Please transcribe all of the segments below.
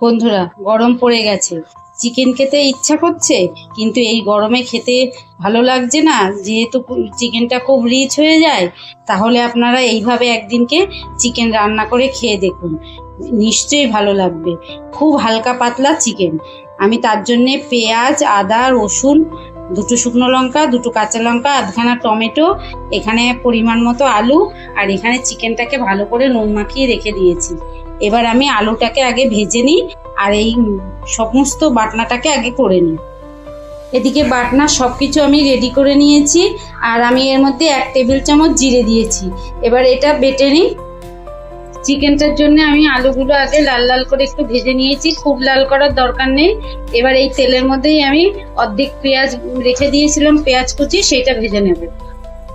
বন্ধুরা, গরম পড়ে গেছে। চিকেন খেতে ইচ্ছা করছে, কিন্তু এই গরমে খেতে ভালো লাগছে না। যেহেতু চিকেনটা খুব রিচ হয়ে যায়, তাহলে আপনারা এইভাবে একদিনকে চিকেন রান্না করে খেয়ে দেখুন। নিশ্চয়ই ভালো লাগবে। খুব হালকা পাতলা চিকেন আমি তার জন্যে পেঁয়াজ, আদা, রসুন দুটো শুকনো লঙ্কা, দুটো কাঁচা লঙ্কা, আধখানা টমেটো, এখানে পরিমাণ মতো আলু, আর এখানে চিকেনটাকে ভালো করে নুন মাখিয়ে রেখে দিয়েছি। এবার আমি আলুটাকে আগে ভেজে নিই, আর এই সমস্ত বাটনাটাকে আগে করে নিই। এদিকে বাটনা সব কিছু আমি রেডি করে নিয়েছি, আর আমি এর মধ্যে এক টেবিল চামচ জিরে দিয়েছি। এবার এটা বেটে নিই চিকেনটার জন্য আমি আলুগুলো আগে লাল লাল করে একটু ভেজে নিয়েছি। খুব লাল করার দরকার নেই। এবার এই তেলের মধ্যেই আমি অর্ধেক পেঁয়াজ রেখে দিয়েছিলাম, পেঁয়াজ কুচি, সেটা ভেজে নেব।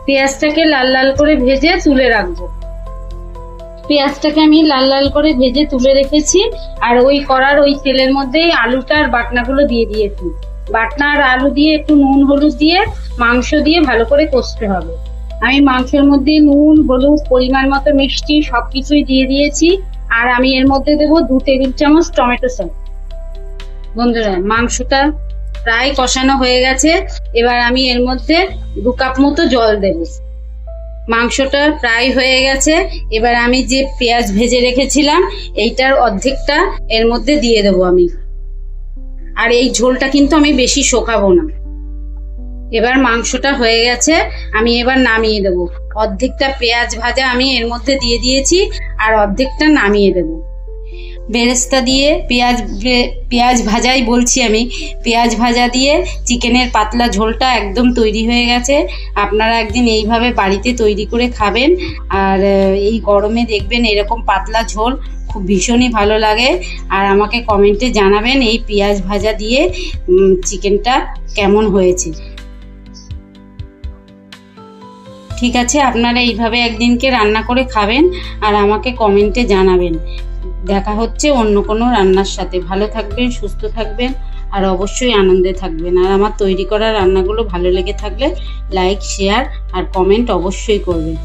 পেঁয়াজটাকে লাল লাল করে ভেজে তুলে রাখব। পেঁয়াজটাকে আমি লাল লাল করে ভেজে তুলে রেখেছি, আর ওই করার ওই তেলের মধ্যেই আলুটা আর বাটনাগুলো দিয়ে দিয়েছি। বাটনা আর আলু দিয়ে একটু নুন, হলুদ দিয়ে, মাংস দিয়ে ভালো করে কষতে হবে। আমি মাংসের মধ্যে নুন, হলুদ, পরিমাণ মতো মিষ্টি সব কিছুই দিয়ে দিয়েছি। আর আমি এর মধ্যে দেবো দু টেবিল চামচ টমেটো সস। বন্ধুরা, মাংসটা প্রায় কষানো হয়ে গেছে। এবার আমি এর মধ্যে দু কাপ মতো জল দেবো। মাংসটা প্রায় হয়ে গেছে। এবার আমি যে পেঁয়াজ ভেজে রেখেছিলাম, এইটার অর্ধেকটা এর মধ্যে দিয়ে দেবো আমি। আর এই ঝোলটা কিন্তু আমি বেশি শোকাবো না। এবার মাংসটা হয়ে গেছে, আমি এবার নামিয়ে দেবো। অর্ধেকটা পেঁয়াজ ভাজা আমি এর মধ্যে দিয়ে দিয়েছি আর অর্ধেকটা নামিয়ে দেবো। বেরেস্তা দিয়ে পেঁয়াজ পেঁয়াজ ভাজাই বলছি আমি। পেঁয়াজ ভাজা দিয়ে চিকেনের পাতলা ঝোলটা একদম তৈরি হয়ে গেছে। আপনারা একদিন এইভাবে বাড়িতে তৈরি করে খাবেন। আর এই গরমে দেখবেন এরকম পাতলা ঝোল খুব ভীষণই ভালো লাগে। আর আমাকে কমেন্টে জানাবেন এই পেঁয়াজ ভাজা দিয়ে চিকেনটা কেমন হয়েছে। ঠিক আছে, আপনারা এইভাবে একদিনকে রান্না করে খাবেন আর আমাকে কমেন্টে জানাবেন। দেখা হচ্ছে অন্য কোনো রান্নার সাথে। ভালো থাকবেন, সুস্থ থাকবেন আর অবশ্যই আনন্দে থাকবেন। আর আমার তৈরি করা রান্নাগুলো ভালো লেগে থাকলে লাইক, শেয়ার আর কমেন্ট অবশ্যই করবেন।